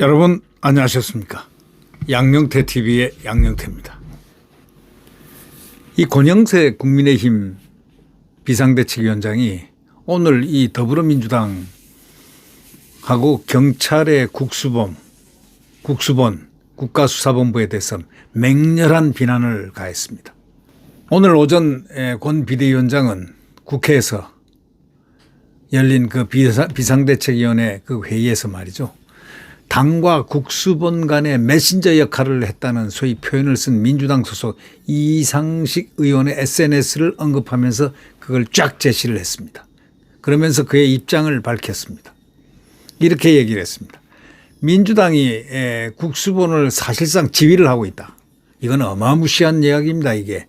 여러분 안녕하셨습니까? 양영태 TV의 양영태입니다. 이 권영세 국민의힘 비상대책위원장이 오늘 이 더불어민주당하고 경찰의 국수범, 국수본, 국가수사본부에 대해서 맹렬한 비난을 가했습니다. 오늘 오전 에, 권 비대위원장은 국회에서 열린 그 비상- 비상대책위원회 그 회의에서 말이죠. 당과 국수본 간의 메신저 역할을 했다는 소위 표현을 쓴 민주당 소속 이상식 의원의 SNS를 언급하면서 그걸 쫙 제시를 했습니다. 그러면서 그의 입장을 밝혔습니다. 이렇게 얘기를 했습니다. 민주당이 에, 국수본을 사실상 지휘를 하고 있다. 이건 어마무시한 이야기입니다, 이게.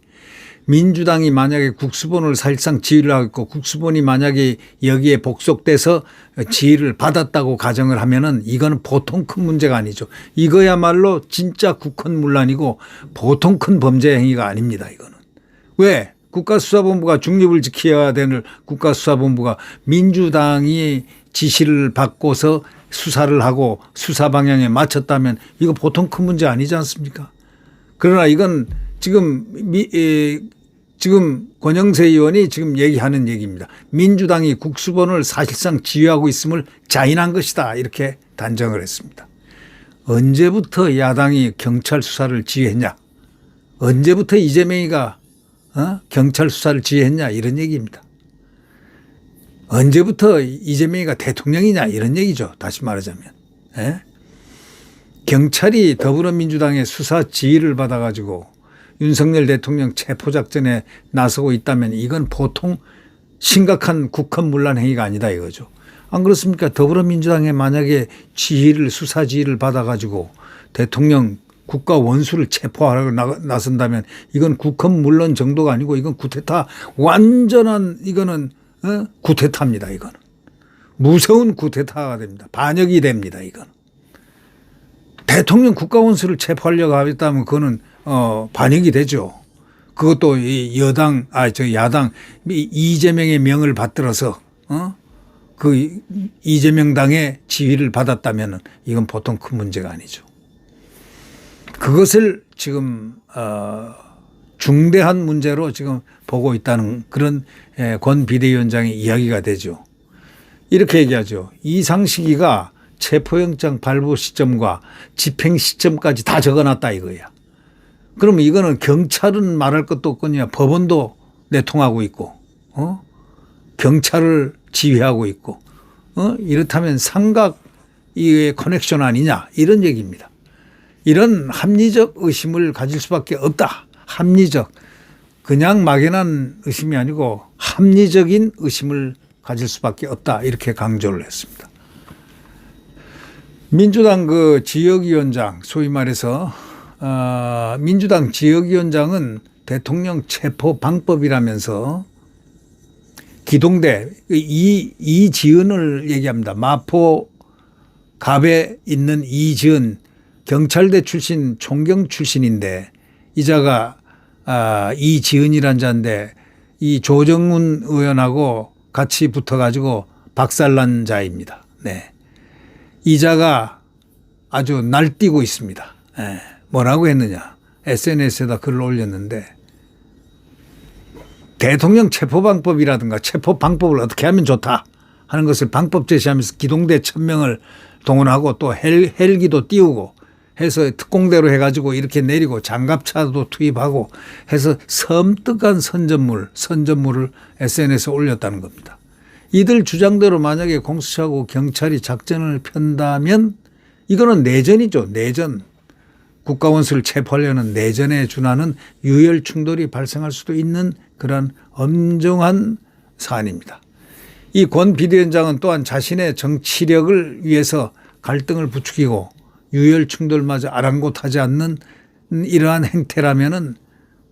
민주당이 만약에 국수본을 사실상 지휘를 하고 있고 국수본이 만약에 여기에 복속돼서 지휘를 받았다고 가정을 하면은 이거는 보통 큰 문제가 아니죠. 이거야말로 진짜 국헌문란이고 보통 큰 범죄 행위가 아닙니다. 이거는. 왜? 국가수사본부가 중립을 지켜야 되는 국가수사본부가 민주당이 지시를 받고서 수사를 하고 수사 방향에 맞췄다면 이거 보통 큰 문제 아니지 않습니까? 그러나 이건 지금 미, 에, 지금 권영세 의원이 지금 얘기하는 얘기입니다. 민주당이 국수본을 사실상 지휘하고 있음을 자인한 것이다 이렇게 단정을 했습니다. 언제부터 야당이 경찰 수사를 지휘했냐? 언제부터 이재명이가 어? 경찰 수사를 지휘했냐 이런 얘기입니다. 언제부터 이재명이가 대통령이냐 이런 얘기죠. 다시 말하자면. 예? 경찰이 더불어민주당의 수사 지휘를 받아가지고 윤석열 대통령 체포작전에 나서고 있다면 이건 보통 심각한 국헌문란 행위가 아니다 이거죠. 안 그렇습니까? 더불어민주당에 만약에 지휘를 수사 지휘를 받아가지고 대통령 국가 원수를 체포하라고 나- 나선다면 이건 국헌문란 정도가 아니고 이건 구테타 완전한 이거는 어? 구테타입니다 이거는 무서운 구테타가 됩니다 반역이 됩니다 이건 대통령 국가 원수를 체포하려고 하겠다면 그거는 어 반역이 되죠. 그것도 이 여당 아 저 야당 이 이재명의 명을 받들어서 어 그 이재명 당의 지휘를 받았다면은 이건 보통 큰 문제가 아니죠. 그것을 지금 어 중대한 문제로 지금 보고 있다는 그런 에, 권 비대위원장의 이야기가 되죠. 이렇게 얘기하죠. 이상식이가 체포영장 발부 시점과 집행 시점까지 다 적어놨다 이거야. 그러면 이거는 경찰은 말할 것도 없거든요. 법원도 내통하고 있고, 어? 경찰을 지휘하고 있고, 어? 이렇다면 삼각 이의 커넥션 아니냐 이런 얘기입니다. 이런 합리적 의심을 가질 수밖에 없다. 합리적. 그냥 막연한 의심이 아니고 합리적인 의심을 가질 수밖에 없다. 이렇게 강조를 했습니다. 민주당 그 지역위원장 소위 말해서 어, 민주당 지역위원장은 대통령 체포 방법이라면서 기동대 이 이지은을 얘기합니다. 마포 갑에 있는 이지은 경찰대 출신 총경 출신인데 이자가 아, 이지은이란 자인데 이 조정훈 의원하고 같이 붙어가지고 박살난 자입니다. 네. 이자가 아주 날뛰고 있습니다. 예. 뭐라고 했느냐. SNS에다 글을 올렸는데 대통령 체포방법이라든가 체포방법을 어떻게 하면 좋다 하는 것을 방법 제시하면서 기동대 천명을 동원하고 또 헬, 헬기도 띄우고 해서 특공대로 해가지고 이렇게 내리고 장갑차도 투입하고 해서 섬뜩한 선전물, 선전물을 SNS에 올렸다는 겁니다. 이들 주장대로 만약에 공수처하고 경찰이 작전을 편다면 이거는 내전이죠. 내전. 국가원수를 체포하려는 내전에 준하는 유혈 충돌이 발생할 수도 있는 그런 엄정한 사안입니다. 이 권 비대위원장은 또한 자신의 정치력을 위해서 갈등을 부추기고 유혈 충돌마저 아랑곳하지 않는 이러한 행태라면은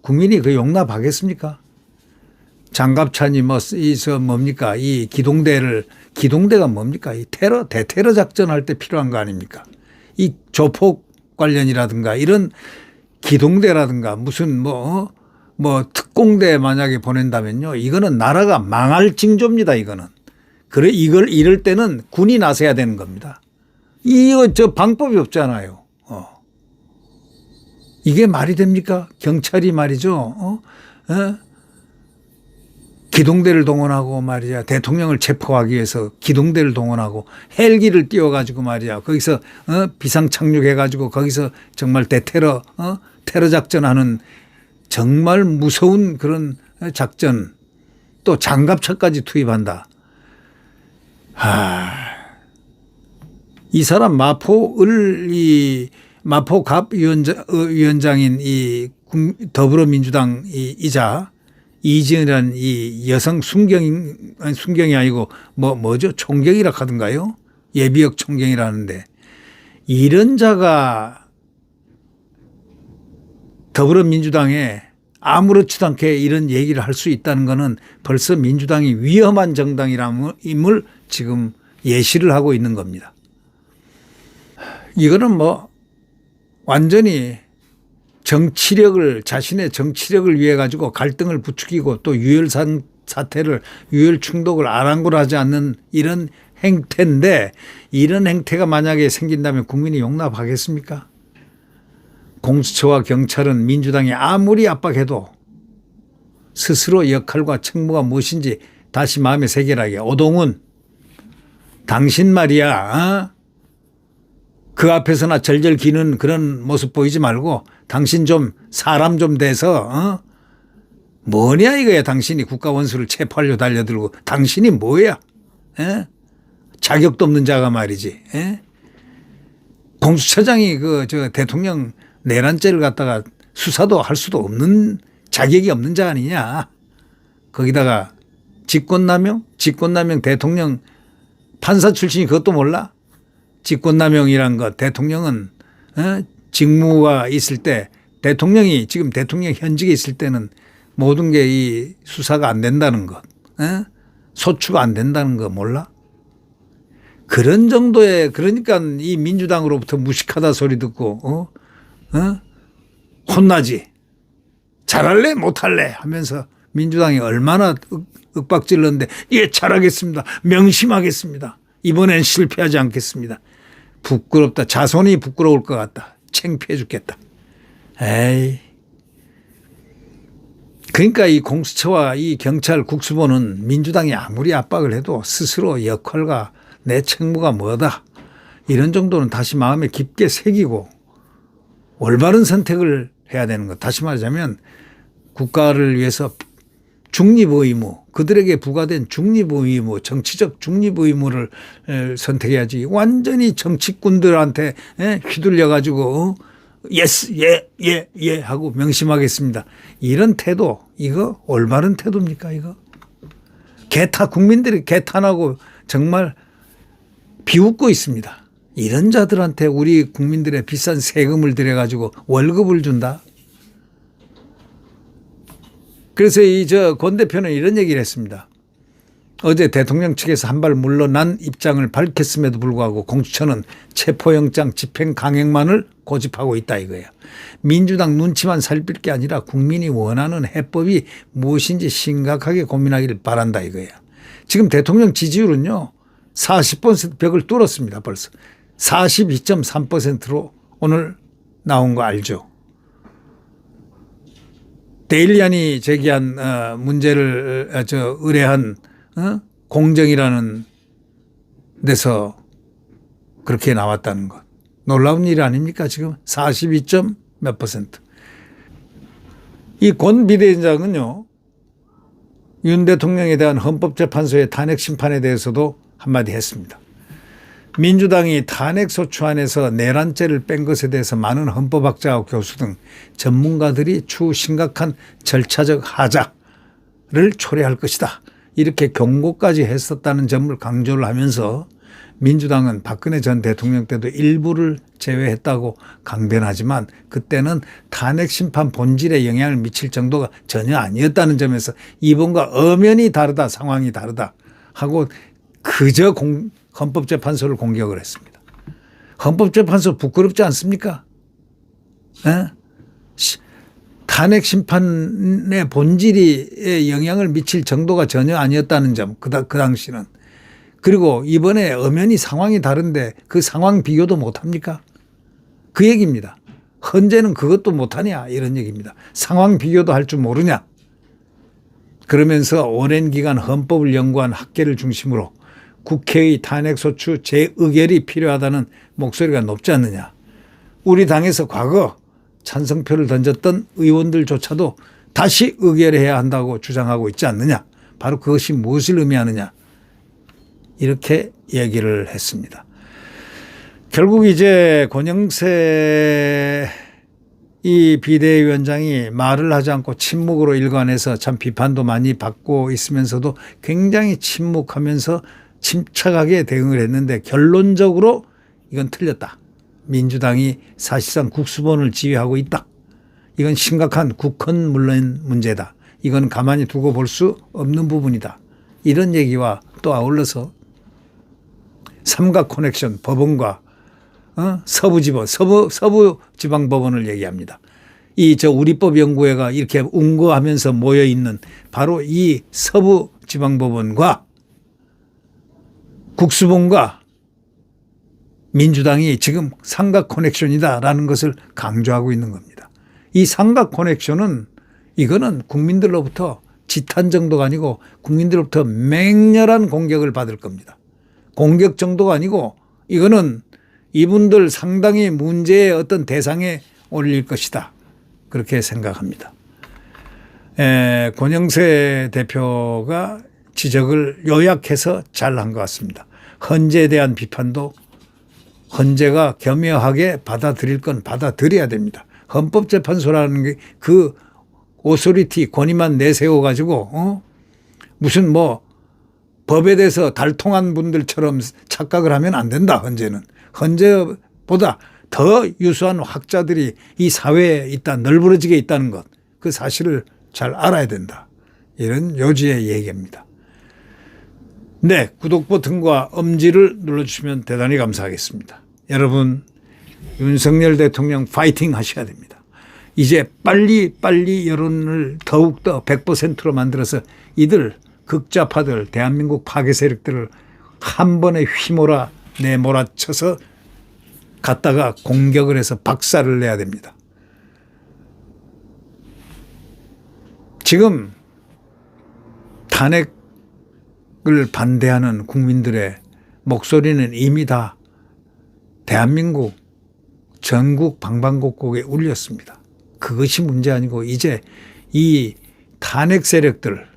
국민이 그 용납하겠습니까? 장갑차니 뭐 이서 뭡니까 이 기동대를 기동대가 뭡니까 이 테러 대테러 작전할 때 필요한 거 아닙니까? 이 조폭 관련이라든가 이런 기동대라든가 무슨 뭐 뭐 특공대 만약에 보낸다면요 이거는 나라가 망할 징조입니다 이거는 그래 이걸 이럴 때는 군이 나서야 되는 겁니다 이거 저 방법이 없잖아요. 어. 이게 말이 됩니까? 경찰이 말이죠. 어? 어? 기동대를 동원하고 말이야 대통령을 체포하기 위해서 기동대를 동원하고 헬기를 띄워가지고 말이야 거기서 어? 비상 착륙해가지고 거기서 정말 대테러 어? 테러 작전하는 정말 무서운 그런 작전 또 장갑차까지 투입한다. 하. 이 사람 마포을 이 마포갑 위원장, 어, 위원장인 이 국- 더불어민주당 이 이자 이지은이라는 이 여성 순경 아니, 순경이 아니고 뭐 뭐죠? 총경이라 하던가요? 예비역 총경이라는데. 이런 자가 더불어민주당에 아무렇지도 않게 이런 얘기를 할 수 있다는 것은 벌써 민주당이 위험한 정당이라임을 지금 예시를 하고 있는 겁니다. 이거는 뭐 완전히 정치력을 자신의 정치력을 위해 가지고 갈등을 부추기고 또 유혈 산 사태를 유혈 충독을 아랑곳하지 않는 이런 행태인데 이런 행태가 만약에 생긴다면 국민이 용납하겠습니까? 공수처와 경찰은 민주당이 아무리 압박해도 스스로 역할과 책무가 무엇인지 다시 마음에 새겨라게 오동훈 당신 말이야 어? 그 앞에서나 절절 기는 그런 모습 보이지 말고 당신 좀 사람 좀 돼서 어? 뭐냐 이거야 당신이 국가 원수를 체포하려 달려들고 당신이 뭐야 에? 자격도 없는 자가 말이지 에? 공수처장이 그 저 대통령 내란죄를 갖다가 수사도 할 수도 없는 자격이 없는 자 아니냐 거기다가 직권남용 직권남용 대통령 판사 출신이 그것도 몰라 직권남용이란 것 대통령은 어? 직무가 있을 때 대통령이 지금 대통령 현직에 있을 때는 모든 게 이 수사가 안 된다는 것 어? 소추가 안 된다는 거 몰라? 그런 정도의 그러니까 이 민주당으로부터 무식하다 소리 듣고 어? 어? 혼나지 잘할래 못할래 하면서 민주당이 얼마나 윽- 윽박질렀는데 예 잘하겠습니다 명심하겠습니다 이번엔 실패하지 않겠습니다. 부끄럽다. 자손이 부끄러울 것 같다. 창피해 죽겠다. 에이. 그러니까 이 공수처와 이 경찰 국수본은 민주당이 아무리 압박을 해도 스스로 역할과 내 책무가 뭐다. 이런 정도는 다시 마음에 깊게 새기고 올바른 선택을 해야 되는 것. 다시 말하자면 국가를 위해서 중립 의무, 그들에게 부과된 중립 의무, 정치적 중립 의무를 에, 선택해야지. 완전히 정치꾼들한테 에, 휘둘려 가지고 예스, 예, 예, 예 하고 명심하겠습니다. 이런 태도, 이거 올바른 태도입니까, 이거? 개타, 국민들이 개탄하고 정말 비웃고 있습니다. 이런 자들한테 우리 국민들의 비싼 세금을 들여가지고 월급을 준다? 그래서 이 저 권 대표는 이런 얘기를 했습니다. 어제 대통령 측에서 한 발 물러난 입장을 밝혔음에도 불구하고 공수처는 체포영장 집행 강행만을 고집하고 있다 이거예요. 민주당 눈치만 살필 게 아니라 국민이 원하는 해법이 무엇인지 심각하게 고민하기를 바란다 이거예요. 지금 대통령 지지율은요 40% 벽을 뚫었습니다 벌써 42.3%로 오늘 나온 거 알죠? 데일리안이 제기한 어, 문제를 어, 저 의뢰한 어? 공정이라는 데서 그렇게 나왔다는 것 놀라운 일 아닙니까 지금 42점 몇 퍼센트 이 권 비대위원장은요 윤 대통령에 대한 헌법재판소의 탄핵 심판에 대해서도 한마디 했습니다. 민주당이 탄핵 소추안에서 내란죄를 뺀 것에 대해서 많은 헌법학자와 교수 등 전문가들이 추후 심각한 절차적 하자를 초래할 것이다. 이렇게 경고까지 했었다는 점을 강조를 하면서 민주당은 박근혜 전 대통령 때도 일부를 제외했다고 강변하지만 그때는 탄핵 심판 본질에 영향을 미칠 정도가 전혀 아니었다는 점에서 이번과 엄연히 다르다 상황이 다르다 하고 그저 공, 헌법재판소를 공격을 했습니다. 헌법재판소 부끄럽지 않습니까? 에? 시- 탄핵 심판의 본질이 영향을 미칠 정도가 전혀 아니었다는 점, 그, 다- 그 당시는. 그리고 이번에 엄연히 상황이 다른데 그 상황 비교도 못 합니까? 그 얘기입니다. 헌재는 그것도 못하냐 이런 얘기입니다. 상황 비교도 할 줄 모르냐. 그러면서 오랜 기간 헌법을 연구한 학계를 중심으로 국회의 탄핵소추 재의결이 필요하다는 목소리가 높지 않느냐. 우리 당에서 과거 찬성표를 던졌던 의원들조차도 다시 의결해야 한다고 주장하고 있지 않느냐. 바로 그것이 무엇을 의미하느냐. 이렇게 얘기를 했습니다. 결국 이제 권영세 이 비대위원장이 말을 하지 않고 침묵으로 일관해서 참 비판도 많이 받고 있으면서도 굉장히 침묵하면서 침착하게 대응을 했는데 결론적으로 이건 틀렸다. 민주당이 사실상 국수본을 지휘하고 있다. 이건 심각한 국헌 물론 문제다. 이건 가만히 두고 볼 수 없는 부분이다. 이런 얘기와 또 아울러서 삼각 커넥션 법원과 어? 서부지법, 서부, 서부 지방 법원을 얘기합니다. 이 저 우리법 연구회가 이렇게 운거하면서 모여 있는 바로 이 서부 지방 법원과 국수본과 민주당이 지금 삼각 커넥션이다라는 것을 강조하고 있는 겁니다. 이 삼각 커넥션은 이거는 국민들로부터 지탄 정도가 아니고 국민들로부터 맹렬한 공격을 받을 겁니다. 공격 정도가 아니고 이거는 이분들 상당히 문제의 어떤 대상에 올릴 것이다. 그렇게 생각합니다. 에, 권영세 대표가 지적을 요약해서 잘 한 것 같습니다. 헌재에 대한 비판도 헌재가 겸허하게 받아들일 건 받아들여야 됩니다. 헌법재판소라는 게 그 오소리티 권위만 내세워 가지고 어? 무슨 뭐 법에 대해서 달통한 분들처럼 착각을 하면 안 된다. 헌재는 헌재보다 더 유수한 학자들이 이 사회에 있다 널브러지게 있다는 것 그 사실을 잘 알아야 된다. 이런 요지의 얘기입니다. 네, 구독 버튼과 엄지를 눌러주시면 대단히 감사하겠습니다. 여러분, 윤석열 대통령 파이팅 하셔야 됩니다. 이제 빨리 빨리 여론을 더욱더 100%로 만들어서 이들 극좌파들 대한민국 파괴 세력들을 한 번에 휘몰아 내몰아쳐서 갔다가 공격을 해서 박살을 내야 됩니다. 지금 탄핵을 반대하는 국민들의 목소리는 이미 다 대한민국 전국 방방곡곡에 울렸습니다. 그것이 문제 아니고 이제 이 탄핵 세력들을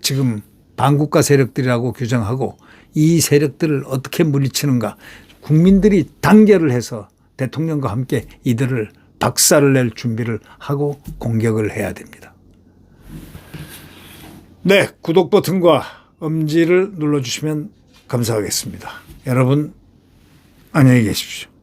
지금 반국가 세력들이라고 규정하고 이 세력들을 어떻게 물리치는가 국민들이 단결을 해서 대통령과 함께 이들을 박살을 낼 준비를 하고 공격을 해야 됩니다. 네, 구독 버튼과 엄지를 눌러주시면 감사하겠습니다. 여러분, 안녕히 계십시오.